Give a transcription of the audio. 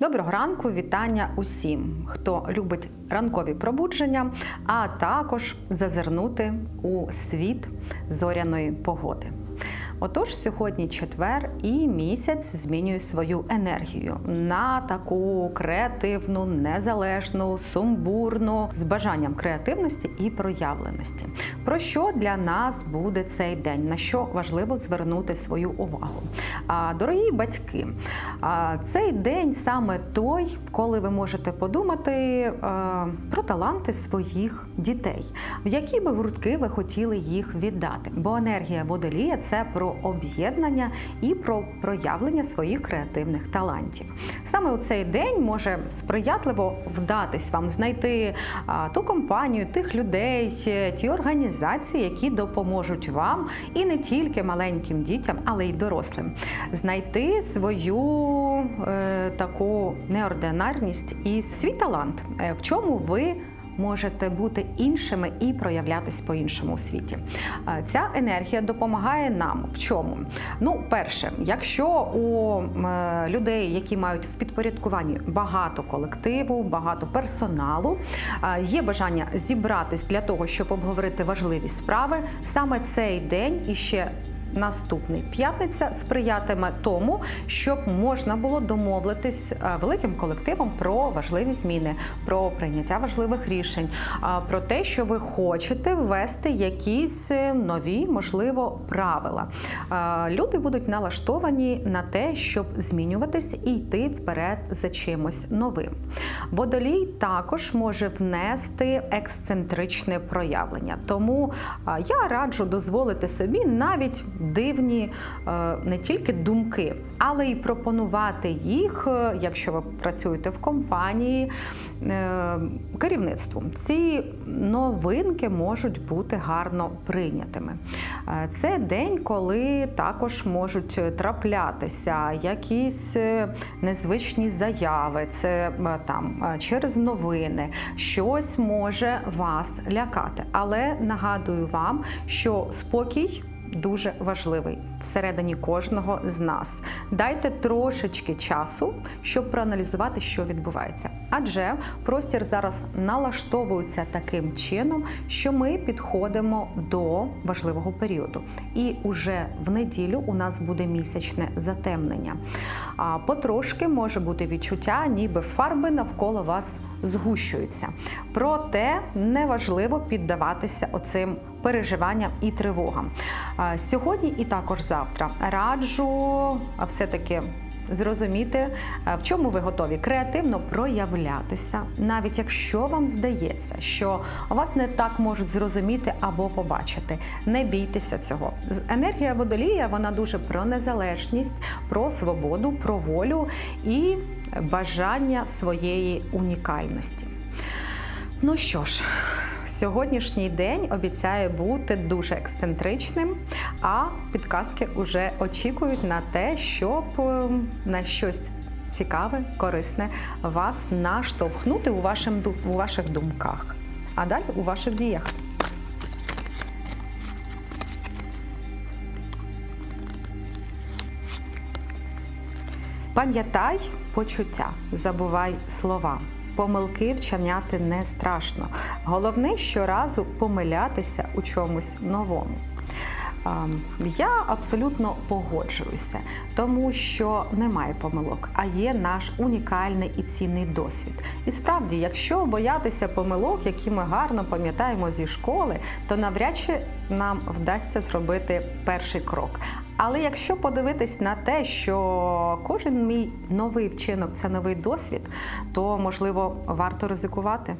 Доброго ранку, вітання усім, хто любить ранкові пробудження, а також зазирнути у світ зоряної погоди. Отож, сьогодні четвер і місяць змінює свою енергію на таку креативну, незалежну, сумбурну, з бажанням креативності і проявленості. Про що для нас буде цей день? На що важливо звернути свою увагу? А, Дорогі батьки, цей день саме той, коли ви можете подумати про таланти своїх дітей, в які би гуртки ви хотіли їх віддати. Бо енергія водолія це про об'єднання і про проявлення своїх креативних талантів. Саме у цей день може сприятливо вдатись вам знайти ту компанію, тих людей, ті організації, які допоможуть вам і не тільки маленьким дітям, але й дорослим, знайти свою е, таку неординарність і свій талант, е, в чому ви можете бути іншими і проявлятись по-іншому у світі. Ця енергія допомагає нам в чому? Ну, перше, якщо у е, людей, які мають в підпорядкуванні багато колективу, багато персоналу, є бажання зібратись для того, щоб обговорити важливі справи, саме цей день і ще Наступний п'ятниця сприятиме тому, щоб можна було домовитись е, великим колективом про важливі зміни, про прийняття важливих рішень, про те, що ви хочете ввести якісь е, нові, можливо, правила. Люди будуть налаштовані на те, щоб змінюватись і йти вперед за чимось новим. Водолій також може внести ексцентричне проявлення, тому я раджу дозволити собі навіть дивні е, не тільки думки, але й пропонувати їх, е, якщо ви працюєте в компанії е, керівництву. Ці новинки можуть бути гарно прийнятими. Це день, коли також можуть траплятися якісь незвичні заяви, це там через новини, щось може вас лякати. Але нагадую вам, що спокій дуже важливий всередині кожного з нас. Дайте трошечки часу, щоб проаналізувати, що відбувається. Адже простір зараз налаштовується таким чином, що ми підходимо до важливого періоду. І уже в неділю у нас буде місячне затемнення. А потрошки може бути відчуття, ніби фарби навколо вас згущуються. Проте неважливо піддаватися оцим переживанням і тривогам. Сьогодні і також завтра раджу все-таки. Зрозуміти, в чому ви готові креативно проявлятися, навіть якщо вам здається, що вас не так можуть зрозуміти або побачити. Не бійтеся цього. Енергія водолія вона дуже про незалежність, про свободу, про волю і бажання своєї унікальності. Ну що ж, сьогоднішній день обіцяє бути дуже ексцентричним, а підказки вже очікують на те, щоб ем, на щось цікаве, корисне вас наштовхнути у, вашим, у ваших думках, а далі у ваших діях. Пам'ятай почуття, забувай слова. Помилки вчиняти не страшно. Головне щоразу помилятися у чомусь новому. Ем, Я абсолютно погоджуюся, тому що немає помилок, а є наш унікальний і цінний досвід. І справді, якщо боятися помилок, які ми гарно пам'ятаємо зі школи, то навряд чи нам вдасться зробити перший крок. Але якщо подивитись на те, що кожен мій новий вчинок це новий досвід, то можливо варто ризикувати.